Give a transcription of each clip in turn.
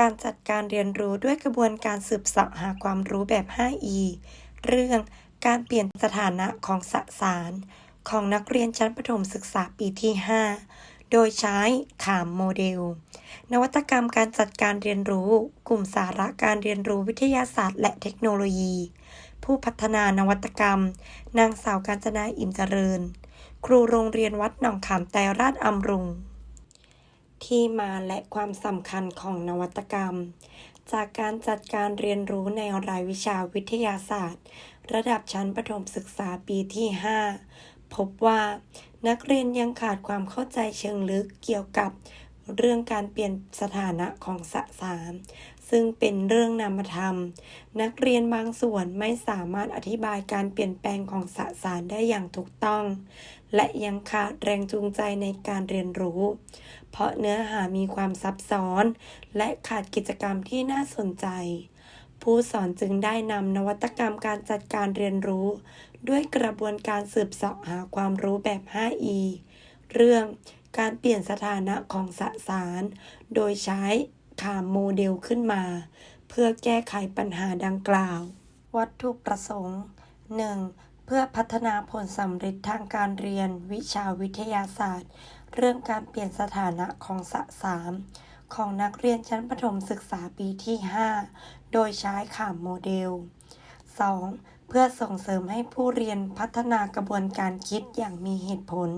การจัดการเรียนรู้ด้วยกระบวนการสืบเสาะหาความรู้แบบ 5E เรื่องการเปลี่ยนสถานะของสสาร ของนักเรียนชั้นประถมศึกษาปีที่ 5 โดยใช้ขามโมเดล นวัตกรรมการจัดการเรียนรู้ กลุ่มสาระการเรียนรู้วิทยาศาสตร์ และเทคโนโลยี ผู้พัฒนานวัตกรรม นางสาวกาญจนาอิ่มเจริญ ครูโรงเรียนวัดหนองขามไตรราชอำรุง ที่มาและความสำคัญของนวัตกรรม จากการจัดการเรียนรู้ในรายวิชาวิทยาศาสตร์ ระดับชั้นประถมศึกษาปีที่ 5 พบว่า นักเรียนยังขาดความเข้าใจเชิงลึกเกี่ยวกับ เรื่องการเปลี่ยนสถานะของสสารซึ่งเป็นเรื่องนามธรรม นักเรียนบางส่วนไม่สามารถอธิบายการเปลี่ยนแปลงของสสารได้อย่างถูกต้อง และยังขาดแรงจูงใจในการเรียนรู้ เพราะเนื้อหามีความซับซ้อน และขาดกิจกรรมที่น่าสนใจ ผู้สอนจึงได้นำนวัตกรรมการจัดการเรียนรู้ ด้วยกระบวนการสืบเสาะหาความรู้แบบ 5E เรื่องการเปลี่ยนสถานะของสสาร โดยใช้ขามโมเดลขึ้นมา เพื่อแก้ไขปัญหาดังกล่าว วัตถุประสงค์ 1. เพื่อพัฒนาผลสำเร็จทางการเรียนวิชาวิทยาศาสตร์ เรื่องการเปลี่ยนสถานะของสสารของนักเรียนชั้นประถมศึกษาปีที่ 5 โดยใช้ขามโมเดล 2. เพื่อส่งเสริมให้ผู้เรียนพัฒนากระบวนการคิดอย่างมีเหตุผล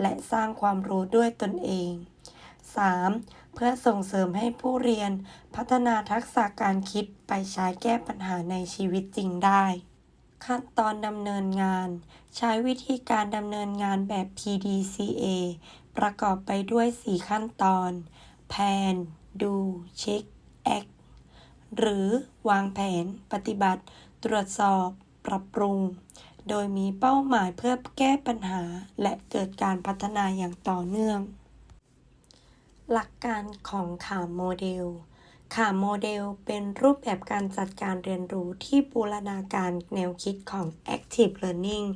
และสร้างความรู้ด้วยตนเอง 3. เพื่อส่งเสริมให้ผู้เรียนพัฒนาทักษะการคิดไปใช้แก้ปัญหาในชีวิตจริงได้ ขั้นตอนดำเนินงาน ใช้วิธีการดำเนินงานแบบ PDCA ประกอบไปด้วย 4 ขั้นตอนแผนดูเช็ค แอค หรือวางแผน ปฏิบัติ ตรวจสอบ ปรับปรุง โดยมีเป้าหมายเพื่อแก้ปัญหาและเกิดการพัฒนาอย่างต่อเนื่อง หลักการของขาโมเดล ขามโมเดลเป็นรูปแบบการจัดการเรียนรู้ที่บูรณาการแนวคิดของ Active Learning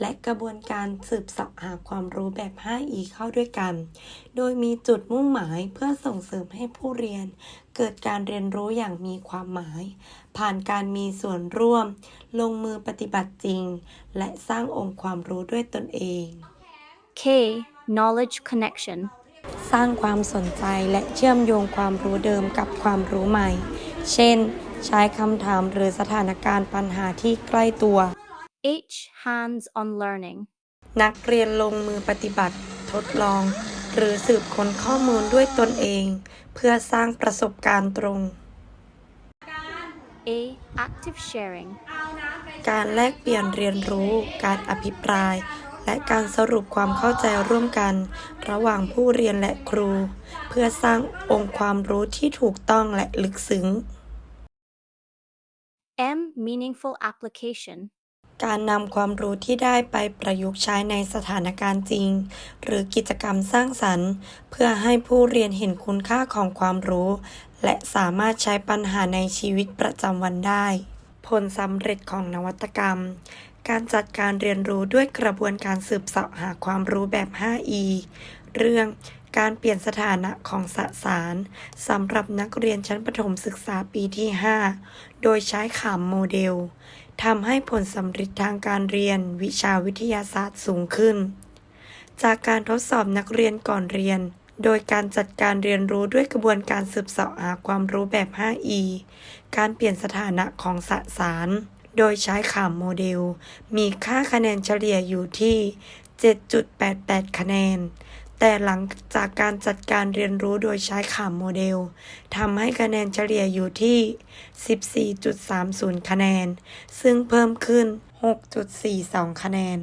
และกระบวนการสืบเสาะหาความรู้แบบ 5E เข้าด้วยกัน โดยมีจุดมุ่งหมายเพื่อส่งเสริมให้ผู้เรียน เกิดการเรียนรู้อย่างมีความหมาย ผ่านการมีส่วนร่วม ลงมือปฏิบัติจริง และสร้างองค์ความรู้ด้วยตนเอง K. Knowledge connection. สร้างความสนใจและเชื่อมโยงความรู้เดิมกับความรู้ใหม่ เช่น ใช้คำถามหรือสถานการณ์ปัญหาที่ใกล้ตัว H. Hands on learning. นักเรียนลงมือปฏิบัติ ทดลอง หรือสืบค้นข้อมูลด้วยตนเอง เพื่อสร้างประสบการณ์ตรง A. Active sharing. การแลกเปลี่ยนเรียนรู้ การอภิปราย และการสรุปความเข้าใจร่วมกัน ระหว่างผู้เรียนและครู เพื่อสร้างองค์ความรู้ที่ถูกต้องและลึกซึ้ง M. Meaningful application. การนำความรู้ที่ได้ไปประยุกต์ใช้ในสถานการณ์จริง หรือกิจกรรมสร้างสรรค์ เพื่อให้ผู้เรียนเห็นคุณค่าของความรู้ และสามารถใช้ปัญหาในชีวิตประจำวันได้ ผลสำเร็จของนวัตกรรม การจัดการเรียนรู้ด้วยกระบวนการสืบเสาะหาความรู้แบบ 5E เรื่องการเปลี่ยนสถานะของสสารสำหรับนักเรียนชั้นประถมศึกษาปีที่ 5 โดยใช้ขามโมเดลทำให้ผลสำเร็จทางการเรียนวิชาวิทยาศาสตร์สูงขึ้น จากการทดสอบนักเรียนก่อนเรียน โดยการจัดการเรียนรู้ด้วยกระบวนการสืบเสาะหาความรู้แบบ 5E การเปลี่ยนสถานะของสสาร โดยใช้ขามโมเดล มีค่าคะแนนเฉลี่ยอยู่ที่ 7.88 คะแนน แต่หลังจากการจัดการเรียนรู้โดยใช้ขามโมเดลทำให้คะแนนเฉลี่ยอยู่ที่ 14.30 คะแนน ซึ่งเพิ่มขึ้น 6.42 คะแนน